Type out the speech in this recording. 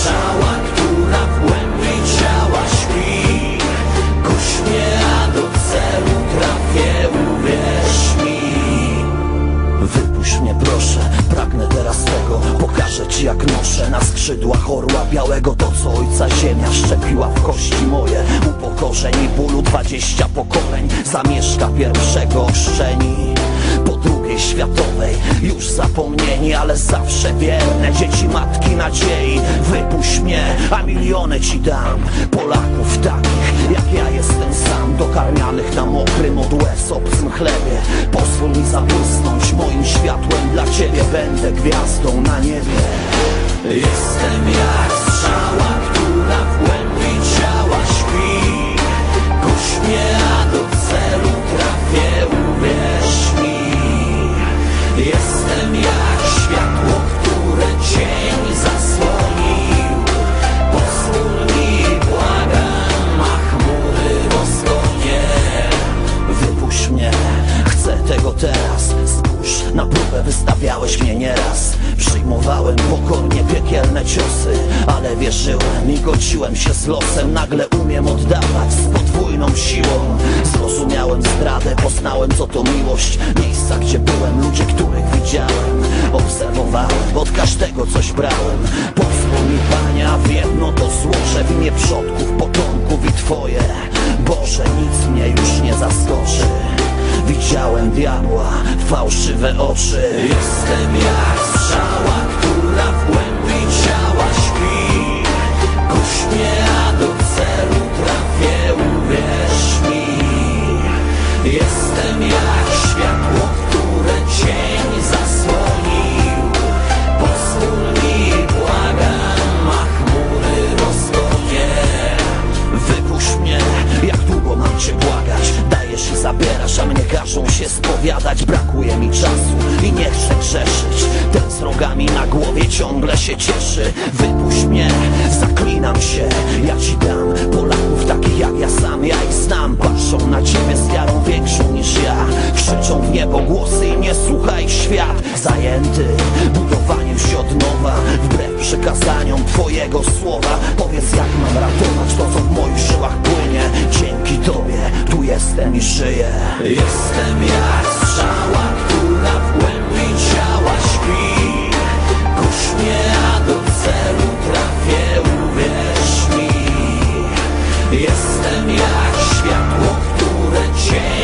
strzała, która w głębi ciała śpi. Kuśnie, a do celu trafię, uwierz mi. Wypuść mnie proszę, pragnę teraz tego. Pokażę ci jak noszę na skrzydłach orła białego. To co ojca ziemia szczepiła w kości moje. Upokorzeń i bólu dwadzieścia pokoleń Zamieszka pierwszego chrzczeni Ale zawsze wierne. Dzieci matki nadziei Wypuść mnie, a miliony ci dam. Polaków takich jak ja jestem sam Dokarmianych na mokrym od łez obcym chlebie. Pozwól mi zabłysnąć moim światłem. Dla ciebie będę gwiazdą na niebie. Jestem jak strzała, która w głębi ciała śpi. Kuś mnie, a do celu trafię, uwierz mi. Jestem jak wystawiałeś mnie nieraz Przyjmowałem pokornie piekielne ciosy Ale wierzyłem i godziłem się z losem. Nagle umiem oddawać z podwójną siłą. Zrozumiałem zdradę, poznałem co to miłość. Miejsca, gdzie byłem, ludzie, których widziałem. Obserwowałem, od każdego coś brałem. Panie, a w jedno to złożę. W imię przodków, potomków i Twoje. Boże, nic mnie już nie zaskoczy. Widziałem diabła, fałszywe oczy. Jestem jak strzała, która w głębi ciała śpi. Kuś mnie, a do celu trafię, uwierz mi. Jestem jak spowiadać. Brakuje mi czasu i nie chcę grzeszyć. Ten z rogami na głowie ciągle się cieszy. Wypuść mnie, zaklinam się, ja ci dam Polaków takich jak ja sam, ja ich znam Patrzą na ciebie z wiarą większą niż ja. Krzyczą w niebo głosy i nie słucha ich świat. Zajęty budowaniem się od nowa Wbrew przekazaniom twojego słowa. Powiedz jak mam ratować to co w moich żyłach płynie. Dzięki tobie tu jestem i żyję. Strzała, Jestem jak światło, które cień.